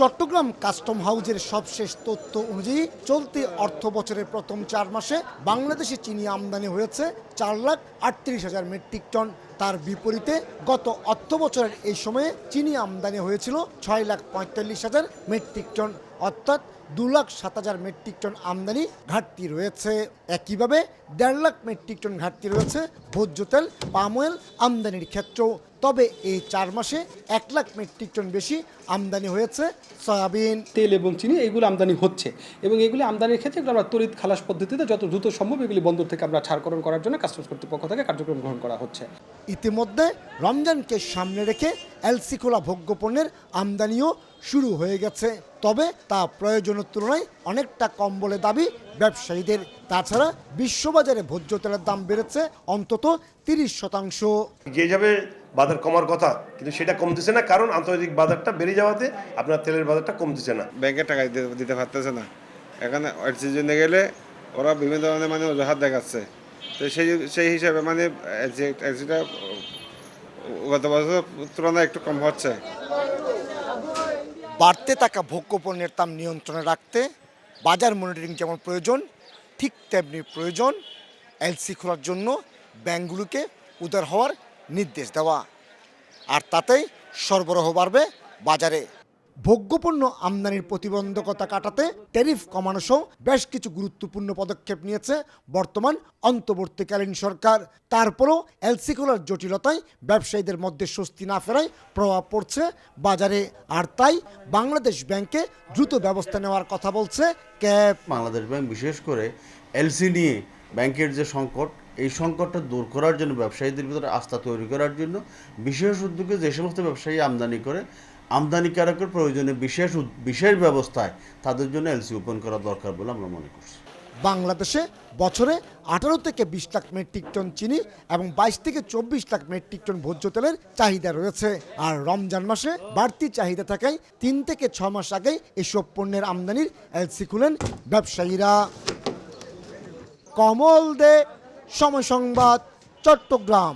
Chittagong custom হাউজের সবশেষ তথ্য অনুযায়ী চলতি অর্থ বছরের প্রথম চার মাসে বাংলাদেশে চিনি আমদানি হয়েছে চার লাখ আটত্রিশ হাজার মেট্রিক টন। তার বিপরীতে গত অর্থ বছরের এই সময়ে চিনি আমদানি হয়েছিল ছয় লাখ পঁয়তাল্লিশ হাজার মেট্রিক টন। অর্থাৎ দু লাখ সাত হাজার মেট্রিক টন আমদানি ঘাটতি রয়েছে। একইভাবে দেড় লাখ মেট্রিক টন ঘাটতি রয়েছে ভোজ্য তেল, পাম অয়েল আমদানির ক্ষেত্রেও। তবে এই চার মাসে এক লাখ মেট্রিক টন বেশি আমদানি হয়েছে সয়াবিন। তেল এবং চিনি এগুলো আমদানি হচ্ছে। এবং এগুলি আমদানির ক্ষেত্রে এগুলো আমরা তড়িৎ খালাস পদ্ধতিতে যত দ্রুত সম্ভব এগুলি বন্দর থেকে আমরা ছাড়করণ করার জন্য কাস্টমস কর্তৃপক্ষ থেকে কার্যক্রম গ্রহণ করা হচ্ছে। ইতিমধ্যে রমজানকে সামনে রেখে এলসি খোলা ভোগ্য পণ্যের আমদানিও শুরু হয়ে গেছে। তবে তা প্রয়োজনের তুলনায় অনেকটা কম বলে দাবি ব্যবসায়ীদের। তাছাড়া বিশ্ববাজারে ভোজ্য তেলের দাম বেড়েছে অন্তত তিরিশ শতাংশ। যে যাবে বাজার কমার কথা কিন্তু সেটা কমতেছে না কারণ আন্তর্জাতিক বাজারটা বেড়ে যাওয়াতে আপনার তেলের বাজারটা কমতেছে না। ব্যাংকে টাকা দিতে দিতে পারতেছে না। এখানে অক্সিজেনে গেলে ওরা বিভিন্ন ধরনের মানে অজুহাত দেখাচ্ছে। তো সেই সেই হিসাবে মানে গত বছর তুলনায় একটু কম হচ্ছে। বাড়তে থাকা ভোগ্যপণ্যের দাম নিয়ন্ত্রণে রাখতে বাজার মনিটরিং যেমন প্রয়োজন, ঠিক তেমনি প্রয়োজন, এলসি খোলার জন্য ব্যাংকগুলোকে উদার হওয়ার নির্দেশ দেওয়া। আর তাতেই সরবরাহ বাড়বে বাজারে। ভোগ্যপণ্য আমদানির প্রতিবন্ধকতা কাটাতে ট্যারিফ কমানো সহ বেশ কিছু গুরুত্বপূর্ণ পদক্ষেপ নিয়েছে বর্তমান অন্তর্বর্তীকালীন সরকার। তারপরও এলসি খোলার জটিলতায় ব্যবসায়ীদের মধ্যে স্বস্তি না ফেরায় প্রভাব পড়ছে বাজারে। আর তাই বাংলাদেশ ব্যাংকে দ্রুত ব্যবস্থা নেওয়ার কথা বলছে ক্যাব। বাংলাদেশ ব্যাংক বিশেষ করে এলসি নিয়ে ব্যাংকের যে সংকট, এই সংকটটা দূর করার জন্য, ব্যবসায়ীদের ভিতরে আস্থা তৈরি করার জন্য বিশেষ উদ্যোগে যে সমস্ত ব্যবসায়ী আমদানি করে আমদানিকারকের প্রয়োজনে বিশেষ বিশেষ ব্যবস্থায় তাদের জন্য এলসি ওপেন করা দরকার বলে আমরা মনে করছি। বাংলাদেশে বছরে আঠারো থেকে বিশ লাখ মেট্রিক টন চিনি এবং বাইশ থেকে চব্বিশ লাখ মেট্রিক টন ভোজ্য তেলের চাহিদা রয়েছে। আর রমজান মাসে বাড়তি চাহিদা থাকায় তিন থেকে ছ মাস আগেই এসব পণ্যের আমদানির এলসি খুলেন ব্যবসায়ীরা। কমল দে, সময় সংবাদ, চট্টগ্রাম।